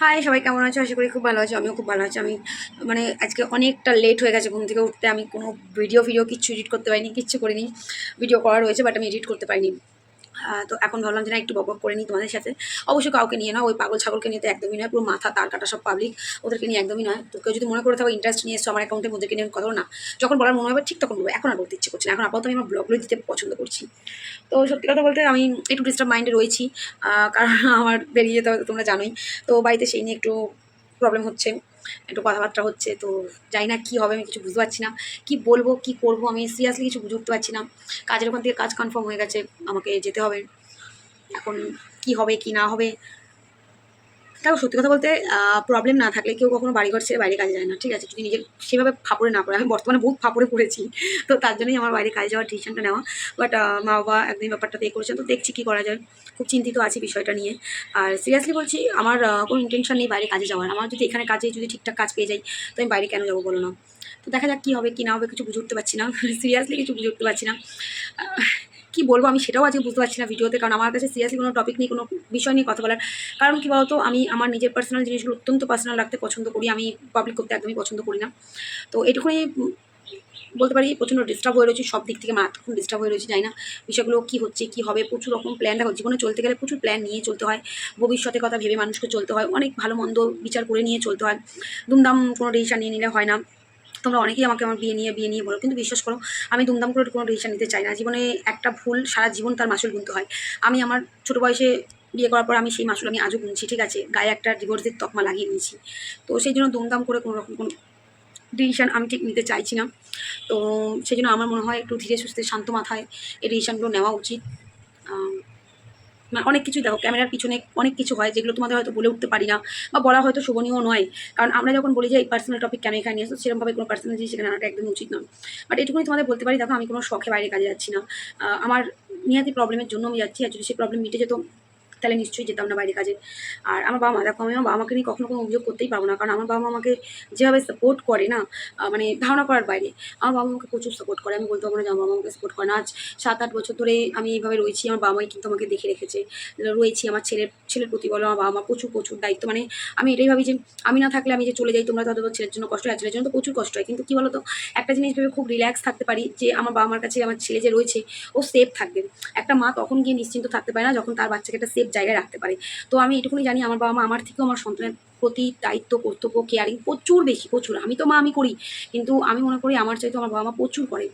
High সবাই কেমন আছো? আশা করি খুব ভালো আছো, আমিও খুব ভালো আছি। আমি মানে আজকে অনেকটা লেট হয়ে গেছে ঘুম থেকে উঠতে। আমি কোনো ভিডিও ভিডিও কিচ্ছু এডিট করতে পারিনি, কিচ্ছু করিনি। ভিডিও করা রয়েছে বাট আমি এডিট করতে পারিনি। তো এখন ভাবলাম যে না, একটু বক করে নিই তোমাদের সাথে। অবশ্যই কাউকে নিয়ে না, ওই পাগল ছাগলকে নিয়ে তো একদমই নয়, পুরো মাথা, তার কাটা সব পাবলিক ওদেরকে নিয়ে একদমই নয়। তো কেউ যদি মনে করে থাকো ইন্টারেস্ট নিয়ে এসছো আমার অ্যাকাউন্টের মধ্যে নিয়ে কথা না। যখন বলার মনে হবে, ঠিক তখন বলব। এখন আর বলতে ইচ্ছে করছে না। এখন আপাতত আমি আমার ব্লগগুলো দিতে পছন্দ করছি। তো সত্যি কথা বলতে আমি একটু ডিস্টার্ব মাইন্ডে রয়েছি কারণ আমার বেরিয়ে যেতে তোমরা জানোই। তো বাড়িতে সেই নিয়ে একটু প্রবলেম হচ্ছে। একটু কথাবার্তা হচ্ছে, তো জানি না কী হবে, আমি কিছু বুঝতে পারছি না। কি বলব, কি করব, আমি সিরিয়াসলি কিছু বুঝে উঠতে পারছি না। কাজের ওখান থেকে কাজ কনফার্ম হয়ে গেছে, আমাকে যেতে হবে। এখন কি হবে, কি না হবে দেখো, সত্যি কথা বলতে প্রবলেম না থাকলে কেউ কখনো বাড়িঘর ছেড়ে বাইরে কাজে যায় না, ঠিক আছে? যদি নিজের সেভাবে ফাপড়ে না পড়ে, আমি বর্তমানে বহুত ফাপড়ে পড়েছি, তো তার জন্যই আমার বাইরে কাজে যাওয়ার ডিসিশনটা নেওয়া। বাট মা বাবা একদিন ব্যাপারটা দিয়ে করেছেন তো দেখছি কী করা যায়। খুব চিন্তিত আছি বিষয়টা নিয়ে। আর সিরিয়াসলি বলছি, আমার কোনো ইন্টেনশন নেই বাইরে কাজে যাওয়ার। আমার যদি এখানে কাজে, যদি ঠিকঠাক কাজ পেয়ে যাই, তো আমি বাইরে কেন যাব বলো না? তো দেখা যাক কী হবে, কী না হবে, কিছু বুঝে উঠতে পারছি না। সিরিয়াসলি কিছু বুঝে উঠতে পারছি না। কি বলব, আমি সেটাও আজকে বুঝতে পারছি না ভিডিওতে, কারণ আমার কাছে সিরিয়াসলি কোনো টপিক নেই কোনো বিষয় নিয়ে কথা বলার কারণ কি বলতো, আমি আমার নিজের পার্সোনাল জিনিসগুলো অত্যন্ত পার্সোনাল রাখতে পছন্দ করি, আমি পাবলিক করতে একদমই পছন্দ করি না। তো এটুকুনি বলতে পারি, প্রচণ্ড ডিস্টার্ব হয়ে রয়েছে, সব দিক থেকে মারাত্মক ডিস্টার্ব হয়ে রয়েছে, জানি না বিষয়গুলো কী হচ্ছে, কী হবে, প্রচুর রকম প্ল্যান দেখো জীবনে চলতে গেলে প্রচুর প্ল্যান নিয়ে চলতে হয়, ভবিষ্যতের কথা ভেবে মানুষকে চলতে হয়, অনেক ভালো মন্দ বিচার করে নিয়ে চলতে হয়, দুমদাম কোনো ডিসিশন নিয়ে নিলে হয় না। তোমরা অনেকেই আমাকে আমার বিয়ে নিয়ে বিয়ে নিয়ে বলো, কিন্তু বিশ্বাস করো, আমি দুমদাম করে কোনো ডিসিশন নিতে চাই না। জীবনে একটা ভুল সারা জীবন তার মাসুল গুনতে হয়। আমি আমার ছোটো বয়সে বিয়ে করার পর আমি সেই মাসুল আমি আজও গুনছি, ঠিক আছে? গায়ে একটা ডিভোর্সের তকমা লাগিয়ে নিয়েছি। তো সেই জন্য দুমদাম করে কোনো রকম কোনো ডিসিশান আমি ঠিক নিতে চাইছি না। তো সেই জন্য আমার মনে হয় একটু ধীরে সুস্থে শান্ত মাথায় এই ডিসিশনগুলো নেওয়া উচিত। মানে অনেক কিছুই দেখো, ক্যামেরার পিছনে অনেক কিছু হয় যেগুলো তোমাদের হয়তো বলে উঠতে পারি না বা বলা হয়তো শোভনীয় নয়। কারণ আমরা যখন বলি যে এই পার্সোনাল টপিক কেন এখানে নিয়ে আসো সেরকমভাবে কোনো পার্সোনাল জিনিস এখানে আনাটা একদম উচিত নয়। বাট এটুকুনি তোমাদের বলতে পারি, দেখো আমি কোনো শখে বাইরে কাজে যাচ্ছি না। আমার নিহাতি প্রবলেমের জন্য আমি যাচ্ছি আর যদি সেই প্রবলেম মিটে যেত তাহলে নিশ্চয়ই যেতাম না বাইরে কাজে। আর আমার বাবা মা, দেখো, আমি আমার বাবা মাকে নিয়ে কখনো কোনো অভিযোগ করতেই পারব না। কারণ আমার বাবা মা আমাকে যেভাবে সাপোর্ট করে না মানে ধারণা করার বাইরে, আমার বাবা মা আমাকে প্রচুর সাপোর্ট করে। আমি বলতে পারব না আমার বাবা মাকে সাপোর্ট করে না। আজ সাত আট বছর ধরে আমি এইভাবে রয়েছি, আমার বাবা মাই কিন্তু আমাকে দেখে রেখেছে। রয়েছি, আমার ছেলের ছেলের প্রতি বলো আমার বাবা মা প্রচুর প্রচুর দায়িত্ব। মানে আমি এটাই ভাবি যে, আমি না থাকলে আমি যে চলে যাই, তোমরা তো ছেলের জন্য কষ্ট হয় ছেলের জন্য তো প্রচুর কষ্ট হয়। কিন্তু কী বলো তো একটা জিনিস ভেবে খুব রিল্যাক্স থাকতে পারি যে, আমার বাবা মার কাছে আমার ছেলে যে রয়েছে, ও সেফ থাকবে। একটা মা তখন গিয়ে নিশ্চিন্ত থাকতে পারে না যখন তার বাচ্চাকে একটা সেফ জায়গায় রাখতে পারে। তো আমি এটুকুনি জানি, আমার বাবা মা আমার থেকেও আমার সন্তানের প্রতি দায়িত্ব, কর্তব্য কেয়ারিং প্রচুর বেশি, প্রচুর। আমি তো মা, আমি করি। কিন্তু আমি মনে করি আমার চাইতে আমার বাবা মা প্রচুর করে।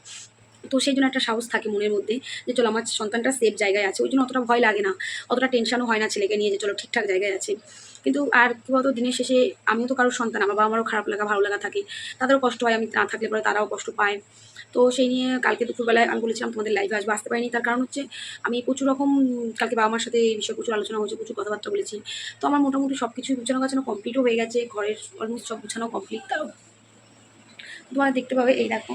তো সেই জন্য একটা সাহস থাকে মনের মধ্যে যে চলো আমার সন্তানটা সেফ জায়গায় আছে। ওই জন্য অতটা ভয় লাগে না। অতটা টেনশনও হয় না ছেলেকে নিয়ে যে চলো ঠিকঠাক জায়গায় আছে। কিন্তু আর কী বলতো, দিনের শেষে আমিও তো কারোর সন্তান, আমার বাবা আমারও খারাপ লাগা, ভালো লাগা থাকে। তাদেরও কষ্ট হয়, আমি না থাকলে পরে তারাও কষ্ট পায়। তো সেই নিয়ে কালকে দুপুরবেলায় আমি বলেছিলাম, তোমাদের লাইভে আসবে, আসতে পারিনি। তার কারণ হচ্ছে, আমি প্রচুর রকম কালকে বাবা মার সাথে এই বিষয়ে প্রচুর আলোচনা হয়েছে, প্রচুর কথাবার্তা বলেছি। তো আমার মোটামুটি সব কিছু গুছানো গাছানো কমপ্লিটও হয়ে গেছে। ঘরের অলমোস্ট সব গুছানো কমপ্লিট তাও তোমরা দেখতে পাবে, এই দেখো।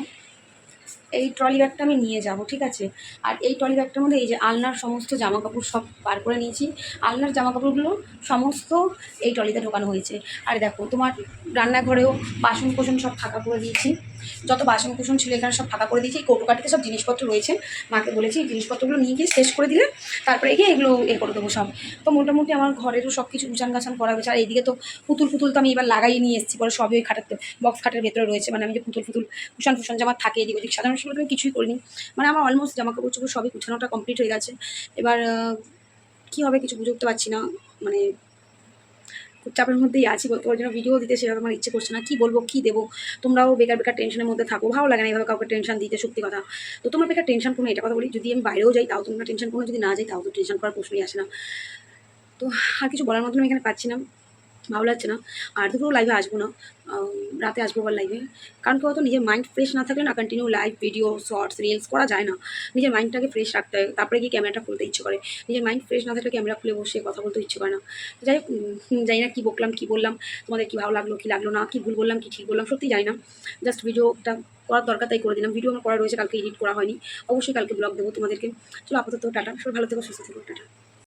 এই ট্রলি ব্যাগটা আমি নিয়ে যাব, ঠিক আছে? আর এই ট্রলি ব্যাগটার মধ্যে এই যে আলনার সমস্ত জামা কাপড় সব বার করে নিয়েছি। আলনার জামা কাপড়গুলো সমস্ত এই ট্রলিতে ঢোকানো হয়েছে। আর দেখো, তোমার রান্নাঘরেও বাসন কোসন সব ফাঁকা করে দিয়েছি। যত বাসন কোসন ছিল এখানে সব ফাঁকা করে দিয়েছি। এই কৌটোকাটিতে সব জিনিসপত্র রয়েছে। মাকে বলেছি, এই জিনিসপত্রগুলো নিয়ে গিয়ে শেষ করে দিলে তারপরে গিয়ে এগুলো এ করে দেবো সব। তো মোটামুটি আমার ঘরেরও সব কিছু গুছান গাছান করা হয়েছে। আর এইদিকে তো পুতুল ফুতুল তো আমি এবার লাগাই নিয়ে এসেছি। পরে সবই খাটাতে বক্স খাটের ভেতরে রয়েছে। মানে আমি যে পুতুল ফুতুল কুশন ফুশন জামা থাকে এদিক ওদিক সাধারণ সময় আমি কিছুই করিনি। মানে আমার অলমোস্ট জামা কাপড় চোপড় সবই গুছানোটা কমপ্লিট হয়ে গেছে। এবার কী হবে কিছু বুঝে উঠতে পারছি না। মানে খুব চাপের মধ্যেই আছি। বলতে ওর জন্য ভিডিও দিতে সেভাবে আমার ইচ্ছে করছে না। কী বলব, কী দেবো? তোমরাও বেকার বেকার টেনশনের মধ্যে থাকো। ভালো লাগে না এইভাবে কাউকে টেনশন দিতে, সত্যি কথা। তো তোমরা বেকার টেনশন কোনো, এটা কথা বলি, যদি আমি বাইরেও যাই, তাও তোমরা টেনশন কোনো, যদি না যাই, তাও তো টেনশন করার প্রশ্নই আসে না। তো আর কিছু বলার মতন আমি এখানে পাচ্ছি না। ভালো লাগছে না। আর দুপুরও লাইভে আসব না। রাতে আসব আবার লাইভে কারণ কি বলতো, নিজের মাইন্ড ফ্রেশ না থাকলে না continue live video shorts reels করা যায় না। নিজের মাইন্ডটাকে ফ্রেশ রাখতে হয়। তারপরে গিয়ে ক্যামেরাটা খুলতে ইচ্ছে করে। নিজের মাইন্ড ফ্রেশ না থাকলে ক্যামেরা খুলে বসে কথা বলতে ইচ্ছে করে না। যাই জানি না কী বকলাম, কী বললাম, তোমাদের কী ভালো লাগল, কী লাগল না, কী ভুল বললাম, কী ঠিক বললাম, সত্যি জানি না। জাস্ট ভিডিওটা করার দরকার তাই করে দিলাম। ভিডিও আমার করা রয়েছে, কালকে এডিট করা হয়নি। অবশ্যই কালকে ব্লগ দেবো তোমাদেরকে। চলো আপাতত টাটা। সবাই ভালো থেকো, সুস্থ থেকো, টাটা।